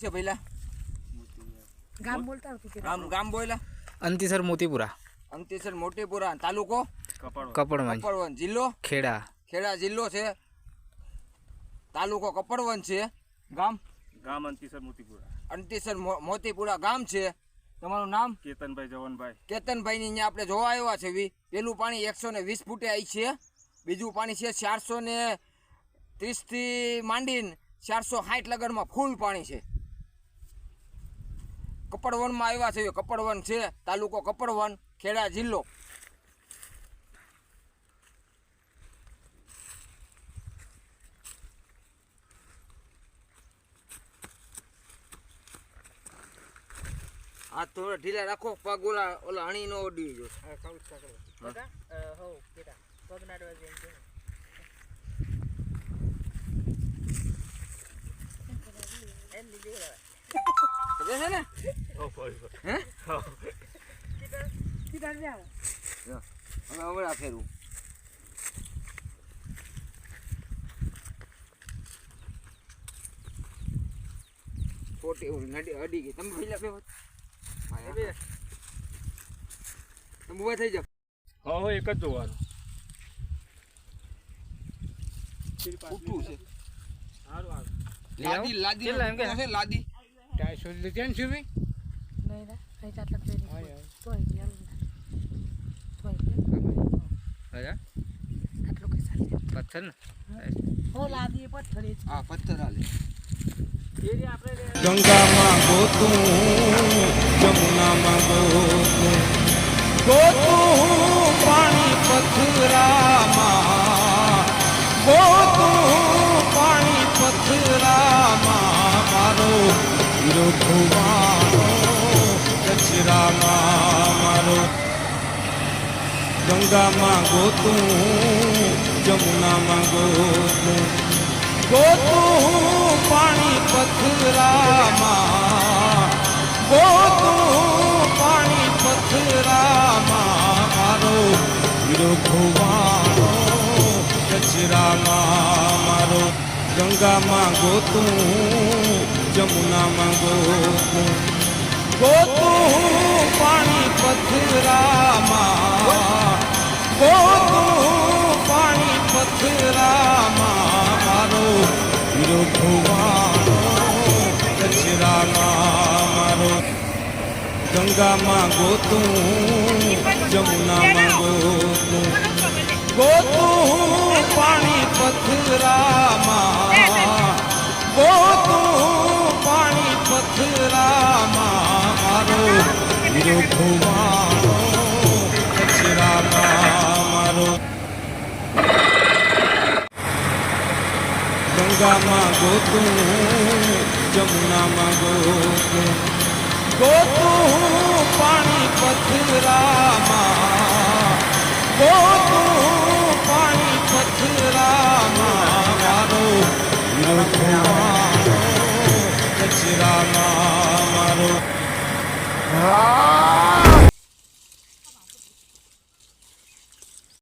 છે પહેલા ગામ બોલતા હતું ગામ ગામ બોલા અંતિસર મોતીપુરા. અંતિસર મોટીપુરા તાલુકો કપડવંજ. કપડવન જિલ્લો. ખેડા. ખેડા જિલ્લો છે. તાલુકો કપડવન છે. ગામ? ગામ અંતિસર મોતીપુરા. અંતિસર મોતીપુરા ગામ છે. તમારું નામ? કેતનભાઈ જવનભાઈ. કેતનભાઈની અહીંયા આપણે જોવા આવ્યા છે વી. પેલું પાણી એકસો ને વીસ ફૂટે આવી છે. બીજું પાણી છે ચારસો ને ત્રીસથી માંડીને ચારસો સાઠ લગનમાં ફૂલ પાણી છે. કપડવનમાં આવ્યા છે કપડવન છે તાલુકો કપડવન ખેડા જિલ્લો. આ થોડા ઢીલા રાખો પગ ઓલા ઓલા હણી નો. ઓડી જો ખબર છે ને? હે? સીધા જ આવે. હવે હમણાં ફેરવું. ખોટી ઓલી નડી અડી ગઈ. તમે પહેલા ફેર તમે ઊભા થઈ જાવ હા હા એક જ જોવાનું. ઉઠવું છે. સારું લાદી લાદી. કેટલા શોધ લીધી છે લાદી નહીં રે, અહીં તો આટલા. તોય ગયા ને. તોય ગયા. આટલું કઈ ચાલશે. પથ્થર ને હો, લાદી પથ્થર એ. હા પથ્થર આલે ગંગામાં ગોતું જમુનામાં ગોતું ગંગામાં ગોતું જમુનામાં ગોતું ગોતું પાણી પથરામાં ગોતું પાણી પથરામાં મારો હીરો ધોવાનો કચરામાં મારો ગંગામાં ગોતું જમુનામાં ગોતું ગોતું પાણી પથરામાં. ગોતું પાણી પથરામાં. મારો હીરો ધોવાનો કચરામાં. મારો ગંગામાં ગોતું જમુનામાં ગોતું ગોતું ગંગામાં ગોતું જમુનામાં ગોતું ગોતું પાણી પથરામાં ગોતું પાણી પથરામાં મારો ધોવાનો કચરામાં મારો